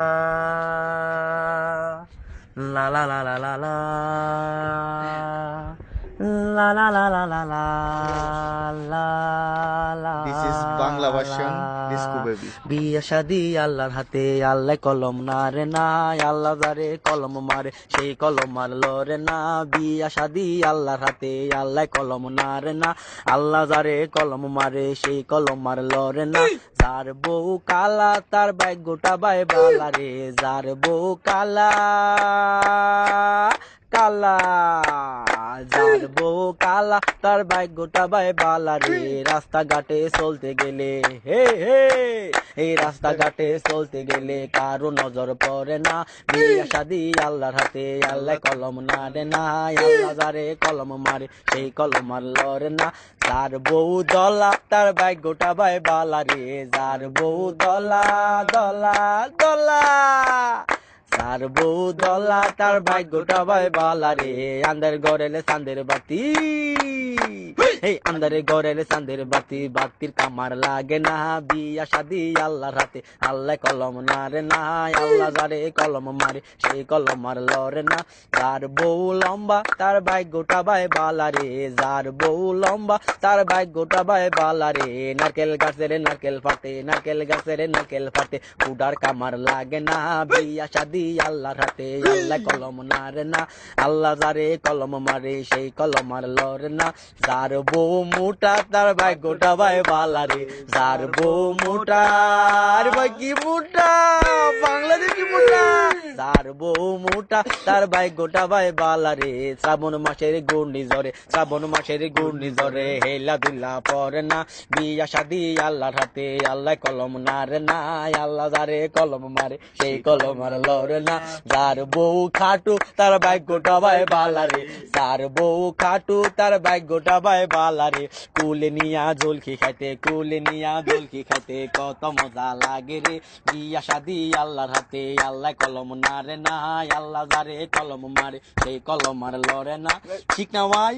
La la la la la la La la la la la la la la This is Bangla version, Disco Baby. বিয়া শাদি আল্লাহর হাতে আল্লাহ কলম না রে না আল্লাহ যারে কলম মারে সেই কলম মারলো রে না। বিয়া শাদি আল্লাহর হাতে আল্লাহ কলম না রে না আল্লাহ যারে কলম মারে সেই কলম মারলো রে না। যার বউ কালা তার গোটা বাই বালা রে যার বউ কালা কালা যার বউ কালা, তার ভাগ্যটা বাই বালা রে। রাস্তাঘাটে চলতে গেলে, হে হে, এই রাস্তাঘাটে চলতে গেলে কারও নজর পড়ে না। বিয়া শাদি আল্লাহর হাতে, আল্লাহ কলম না রে না। আল্লাহ যারে কলম মারে, সেই কলম মারল রে না। যার বউ দলা, তার ভাগ্যটা বাই বালা রে। যার বউ দলা দলা দলা তার বউ দলা তার ভাগ্যটা ভাই বালা রে। আন্দার গড়েলে চান্দের বাতি। এই আন্দারে গড়েলে চান্দের বাতি। বাতির কামার লাগে না বিয়া শাদি আল্লাহর হাতে। আল্লাহ কলম না রে না আল্লাহ যারে কলম মারে সেই কলম মারল রে না। যার বউ লম্বা তার ভাগ্যটা ভাই বালা রে। যার বউ লম্বা তার ভাগ্যটা ভাই বালা রে। নারকেল গাছের নারকেল ফাটে নারকেল গাছের নারকেল ফাটে। উডার কামার লাগে না বিয়া শাদি আল্লাহর হাতে, আল্লাহ কলম না রে না, আল্লাহ যারে কলম মারে, সেই কলম মারল রে না। যার বউ মোটা, তার ভাই বালা রে। যার বউ মোটা, আরে ভাই কি মোটা? বাংলাদেশি মোটা? যার বউ মোটা, তার ভাই বালা রে। শ্রাবণ মাসের ঘূর্ণি ঝরে শ্রাবণ মাসের ঘূর্ণি ঝরে হেলা দুল্লা পরে না। বিয়া শাদি আল্লাহর হাতে, আল্লাহ কলম না রে না। আল্লাহ যারে কলম মারে, সেই কলম আর লরে না। যার বউ খাটু তার ভাগ্যটা ভাই বালা রে। যার বউ খাটু তার ভাগ্যটা ভাই বালা রে। কুলে নিয়া জলখি খাইতে কুলে নিয়া জলকি খাইতে কত মজা লাগে রে। বিয়া শাদি আল্লাহর হাতে আল্লাহ কলম না রে না আল্লাহ যারে কলম মারে সেই কলম আর লরে না। ঠিক না ভাই?